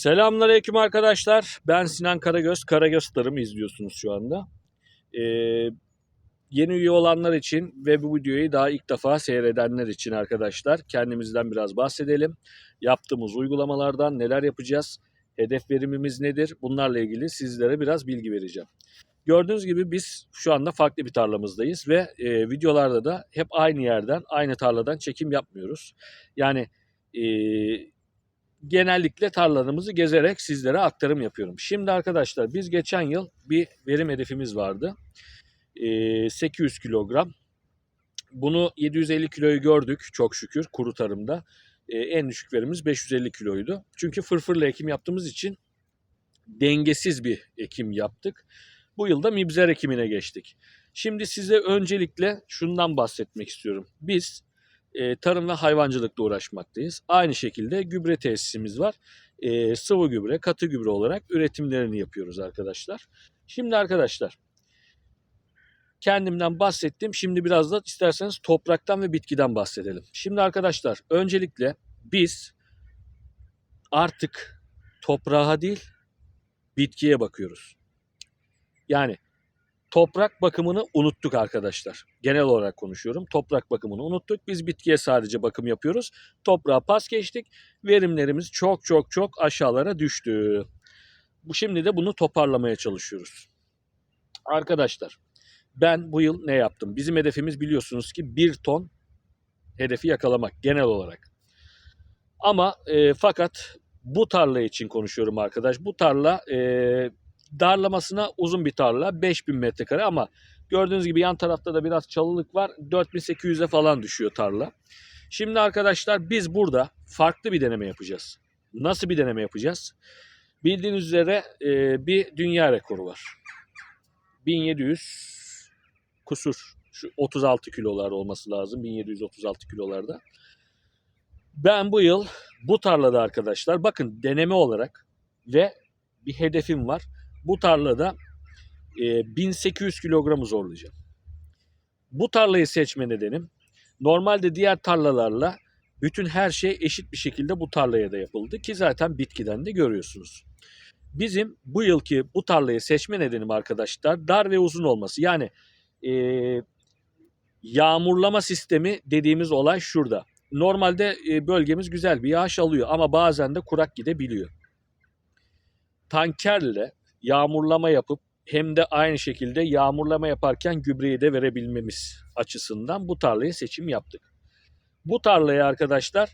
Selamünaleyküm arkadaşlar. Ben Sinan Karagöz. Karagöz Tarım'ı izliyorsunuz şu anda. Ee, yeni üye olanlar için ve bu videoyu daha ilk defa seyredenler için arkadaşlar kendimizden biraz bahsedelim. Yaptığımız uygulamalardan neler yapacağız? Hedef verimimiz nedir? Bunlarla ilgili sizlere biraz bilgi vereceğim. Gördüğünüz gibi biz şu anda farklı bir tarlamızdayız ve e, videolarda da hep aynı yerden, aynı tarladan çekim yapmıyoruz. Yani e, genellikle tarlalarımızı gezerek sizlere aktarım yapıyorum. Şimdi arkadaşlar biz geçen yıl bir verim hedefimiz vardı. Ee, 800 kilogram. Bunu 750 kiloyu gördük çok şükür kuru tarımda. Ee, en düşük verimiz 550 kiloydu. Çünkü fırfırla ekim yaptığımız için dengesiz bir ekim yaptık. Bu yılda mibzer ekimine geçtik. Şimdi size öncelikle şundan bahsetmek istiyorum. Biz e, tarım ve hayvancılıkla uğraşmaktayız. Aynı şekilde gübre tesisimiz var. E, sıvı gübre, katı gübre olarak üretimlerini yapıyoruz arkadaşlar. Şimdi arkadaşlar kendimden bahsettim. Şimdi biraz da isterseniz topraktan ve bitkiden bahsedelim. Şimdi arkadaşlar öncelikle biz artık toprağa değil bitkiye bakıyoruz. Yani toprak bakımını unuttuk arkadaşlar. Genel olarak konuşuyorum. Toprak bakımını unuttuk. Biz bitkiye sadece bakım yapıyoruz. Toprağa pas geçtik. Verimlerimiz çok çok çok aşağılara düştü. Bu şimdi de bunu toparlamaya çalışıyoruz. Arkadaşlar ben bu yıl ne yaptım? Bizim hedefimiz biliyorsunuz ki 1 ton hedefi yakalamak genel olarak. Ama e, fakat bu tarla için konuşuyorum arkadaş. Bu tarla e, darlamasına uzun bir tarla 5000 metrekare ama gördüğünüz gibi yan tarafta da biraz çalılık var 4800'e falan düşüyor tarla. Şimdi arkadaşlar biz burada farklı bir deneme yapacağız. Nasıl bir deneme yapacağız? Bildiğiniz üzere e, bir dünya rekoru var. 1700 kusur. Şu 36 kilolar olması lazım. 1736 kilolarda. Ben bu yıl bu tarlada arkadaşlar bakın deneme olarak ve bir hedefim var. Bu tarlada e, 1800 kilogramı zorlayacağım. Bu tarlayı seçme nedenim normalde diğer tarlalarla bütün her şey eşit bir şekilde bu tarlaya da yapıldı ki zaten bitkiden de görüyorsunuz. Bizim bu yılki bu tarlayı seçme nedenim arkadaşlar dar ve uzun olması. Yani e, yağmurlama sistemi dediğimiz olay şurada. Normalde e, bölgemiz güzel bir yağış alıyor ama bazen de kurak gidebiliyor. Tankerle yağmurlama yapıp hem de aynı şekilde yağmurlama yaparken gübreyi de verebilmemiz açısından bu tarlayı seçim yaptık. Bu tarlayı arkadaşlar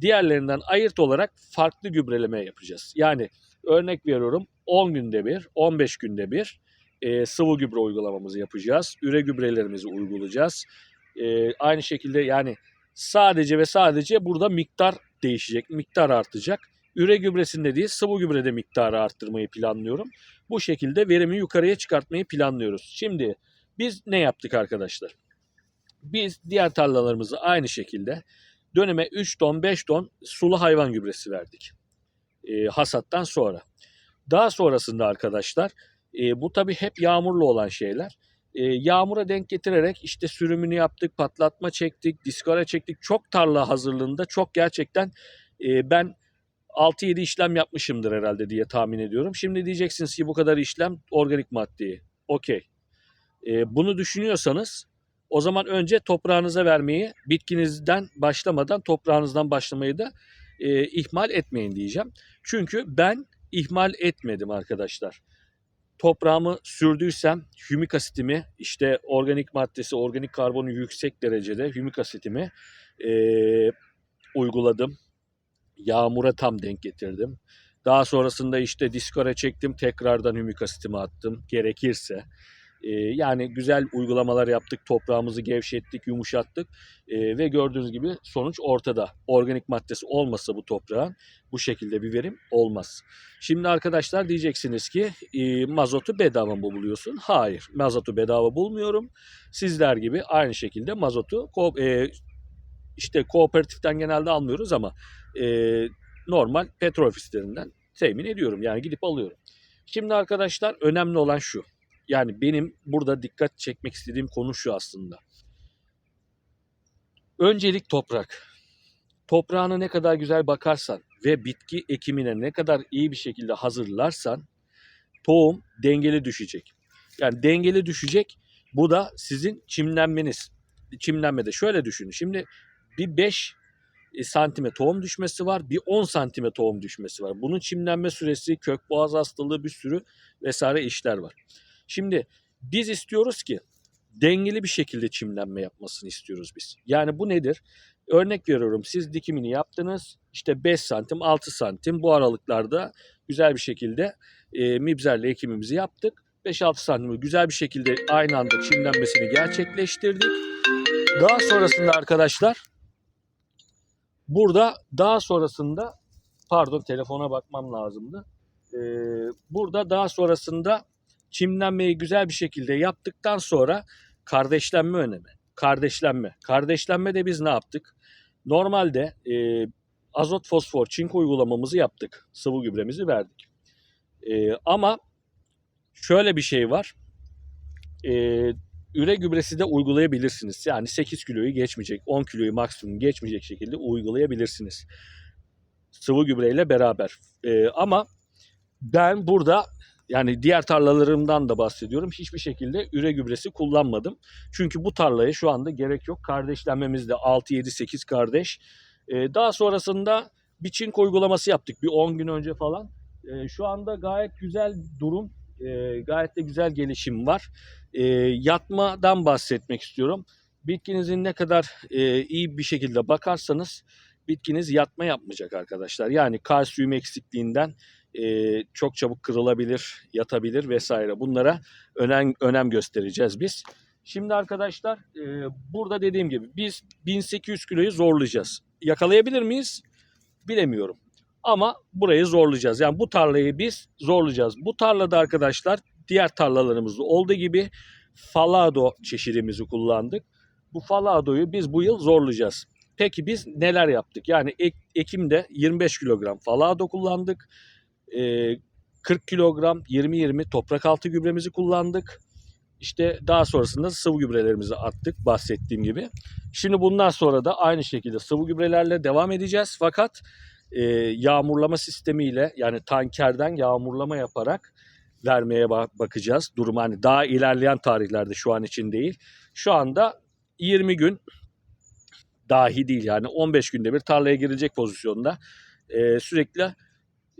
diğerlerinden ayırt olarak farklı gübreleme yapacağız. Yani örnek veriyorum 10 günde bir, 15 günde bir e, sıvı gübre uygulamamızı yapacağız. Üre gübrelerimizi uygulayacağız. E, aynı şekilde yani sadece ve sadece burada miktar değişecek, miktar artacak. Üre gübresinde değil sıvı gübrede miktarı arttırmayı planlıyorum. Bu şekilde verimi yukarıya çıkartmayı planlıyoruz. Şimdi biz ne yaptık arkadaşlar? Biz diğer tarlalarımızı aynı şekilde döneme 3 ton 5 ton sulu hayvan gübresi verdik. E, hasattan sonra. Daha sonrasında arkadaşlar e, bu tabi hep yağmurlu olan şeyler. E, yağmura denk getirerek işte sürümünü yaptık, patlatma çektik, diskara çektik. Çok tarla hazırlığında çok gerçekten e, ben 6-7 işlem yapmışımdır herhalde diye tahmin ediyorum. Şimdi diyeceksiniz ki bu kadar işlem organik maddeye. Okey. E, bunu düşünüyorsanız o zaman önce toprağınıza vermeyi bitkinizden başlamadan toprağınızdan başlamayı da e, ihmal etmeyin diyeceğim. Çünkü ben ihmal etmedim arkadaşlar. Toprağımı sürdüysem hümik asitimi işte organik maddesi organik karbonu yüksek derecede hümik asitimi e, uyguladım yağmura tam denk getirdim. Daha sonrasında işte diskora çektim tekrardan hümik asitimi attım gerekirse. Ee, yani güzel uygulamalar yaptık toprağımızı gevşettik yumuşattık ee, ve gördüğünüz gibi sonuç ortada. Organik maddesi olmasa bu toprağın bu şekilde bir verim olmaz. Şimdi arkadaşlar diyeceksiniz ki e, mazotu bedava mı buluyorsun? Hayır mazotu bedava bulmuyorum. Sizler gibi aynı şekilde mazotu e, işte kooperatiften genelde almıyoruz ama e, normal petrol ofislerinden temin ediyorum. Yani gidip alıyorum. Şimdi arkadaşlar önemli olan şu. Yani benim burada dikkat çekmek istediğim konu şu aslında. Öncelik toprak. Toprağına ne kadar güzel bakarsan, ve bitki ekimine ne kadar iyi bir şekilde hazırlarsan tohum dengeli düşecek. Yani dengeli düşecek. Bu da sizin çimlenmeniz. Çimlenmede şöyle düşünün. Şimdi bir 5 santime tohum düşmesi var. Bir 10 santime tohum düşmesi var. Bunun çimlenme süresi, kök boğaz hastalığı bir sürü vesaire işler var. Şimdi biz istiyoruz ki dengeli bir şekilde çimlenme yapmasını istiyoruz biz. Yani bu nedir? Örnek veriyorum siz dikimini yaptınız işte 5 santim 6 santim bu aralıklarda güzel bir şekilde e, mibzerle ekimimizi yaptık. 5-6 santim güzel bir şekilde aynı anda çimlenmesini gerçekleştirdik. Daha sonrasında arkadaşlar burada daha sonrasında pardon telefona bakmam lazımdı. Ee, burada daha sonrasında çimlenmeyi güzel bir şekilde yaptıktan sonra kardeşlenme önemi. Kardeşlenme. Kardeşlenme de biz ne yaptık? Normalde e, azot, fosfor, çink uygulamamızı yaptık. Sıvı gübremizi verdik. E, ama şöyle bir şey var. E, üre gübresi de uygulayabilirsiniz. Yani 8 kiloyu geçmeyecek, 10 kiloyu maksimum geçmeyecek şekilde uygulayabilirsiniz. Sıvı gübreyle beraber. E, ama ben burada yani diğer tarlalarımdan da bahsediyorum. Hiçbir şekilde üre gübresi kullanmadım. Çünkü bu tarlaya şu anda gerek yok. Kardeşlenmemizde 6, 7, 8 kardeş. Ee, daha sonrasında bir çink uygulaması yaptık. Bir 10 gün önce falan. Ee, şu anda gayet güzel durum. Ee, gayet de güzel gelişim var. Ee, yatmadan bahsetmek istiyorum. Bitkinizin ne kadar e, iyi bir şekilde bakarsanız bitkiniz yatma yapmayacak arkadaşlar. Yani kalsiyum eksikliğinden e, çok çabuk kırılabilir, yatabilir vesaire. Bunlara önem, önem göstereceğiz biz. Şimdi arkadaşlar e, burada dediğim gibi biz 1800 kiloyu zorlayacağız. Yakalayabilir miyiz? Bilemiyorum. Ama burayı zorlayacağız. Yani bu tarlayı biz zorlayacağız. Bu tarlada arkadaşlar diğer tarlalarımızda olduğu gibi Falado çeşidimizi kullandık. Bu Falado'yu biz bu yıl zorlayacağız. Peki biz neler yaptık? Yani ek, Ekim'de 25 kilogram Falado kullandık. Ee, 40 kilogram 20-20 toprak altı gübremizi kullandık. İşte daha sonrasında sıvı gübrelerimizi attık bahsettiğim gibi. Şimdi bundan sonra da aynı şekilde sıvı gübrelerle devam edeceğiz. Fakat e, yağmurlama sistemiyle yani tankerden yağmurlama yaparak vermeye ba- bakacağız. Durum hani daha ilerleyen tarihlerde şu an için değil. Şu anda 20 gün dahi değil yani 15 günde bir tarlaya girecek pozisyonda e, sürekli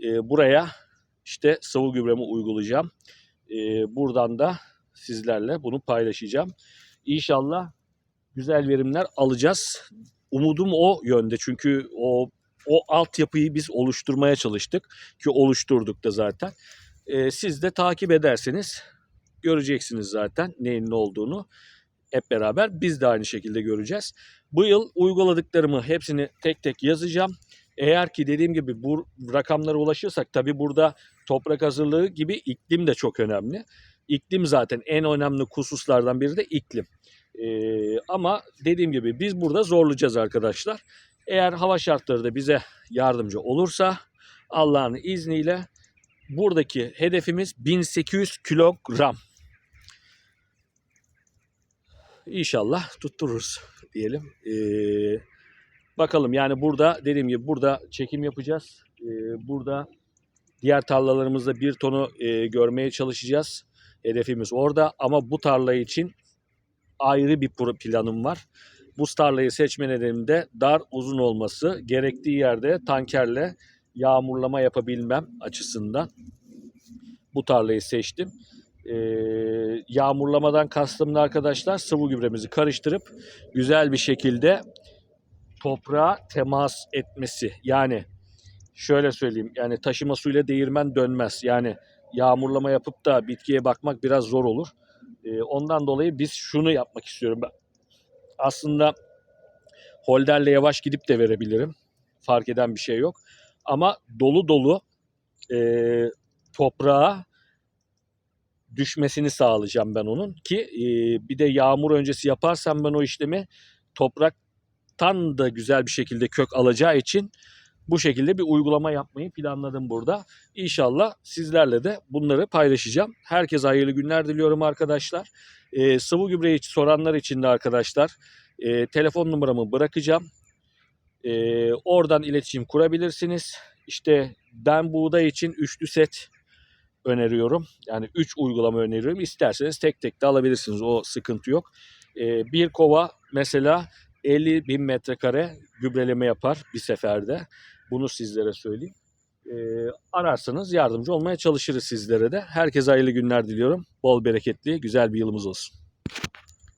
e, buraya işte sıvı gübremi uygulayacağım. E, buradan da sizlerle bunu paylaşacağım. İnşallah güzel verimler alacağız. Umudum o yönde çünkü o o altyapıyı biz oluşturmaya çalıştık ki oluşturduk da zaten. E, siz de takip ederseniz göreceksiniz zaten neyin ne olduğunu hep beraber biz de aynı şekilde göreceğiz. Bu yıl uyguladıklarımı hepsini tek tek yazacağım. Eğer ki dediğim gibi bu rakamlara ulaşırsak tabii burada toprak hazırlığı gibi iklim de çok önemli. İklim zaten en önemli hususlardan biri de iklim. Ee, ama dediğim gibi biz burada zorlayacağız arkadaşlar. Eğer hava şartları da bize yardımcı olursa Allah'ın izniyle buradaki hedefimiz 1800 kilogram. İnşallah tuttururuz diyelim. Ee, bakalım yani burada dediğim gibi burada çekim yapacağız. Ee, burada diğer tarlalarımızda bir tonu e, görmeye çalışacağız. Hedefimiz orada ama bu tarla için ayrı bir planım var. Bu tarlayı seçme nedenim de dar uzun olması, gerektiği yerde tankerle yağmurlama yapabilmem açısından bu tarlayı seçtim. Ee, yağmurlamadan kastım da arkadaşlar sıvı gübremizi karıştırıp güzel bir şekilde toprağa temas etmesi. Yani şöyle söyleyeyim yani taşıma suyla değirmen dönmez. Yani yağmurlama yapıp da bitkiye bakmak biraz zor olur. Ee, ondan dolayı biz şunu yapmak istiyorum. Aslında holderle yavaş gidip de verebilirim. Fark eden bir şey yok. Ama dolu dolu e, toprağa düşmesini sağlayacağım ben onun ki e, bir de yağmur öncesi yaparsam ben o işlemi topraktan da güzel bir şekilde kök alacağı için bu şekilde bir uygulama yapmayı planladım burada. İnşallah sizlerle de bunları paylaşacağım. Herkese hayırlı günler diliyorum arkadaşlar. E, sıvı gübreyi soranlar için de arkadaşlar e, telefon numaramı bırakacağım. Ee, oradan iletişim kurabilirsiniz. İşte ben buğday için üçlü set öneriyorum. Yani 3 uygulama öneriyorum. İsterseniz tek tek de alabilirsiniz. O sıkıntı yok. Ee, bir kova mesela 50 bin metrekare gübreleme yapar bir seferde. Bunu sizlere söyleyeyim. Ee, ararsanız yardımcı olmaya çalışırız sizlere de. Herkese hayırlı günler diliyorum. Bol bereketli, güzel bir yılımız olsun.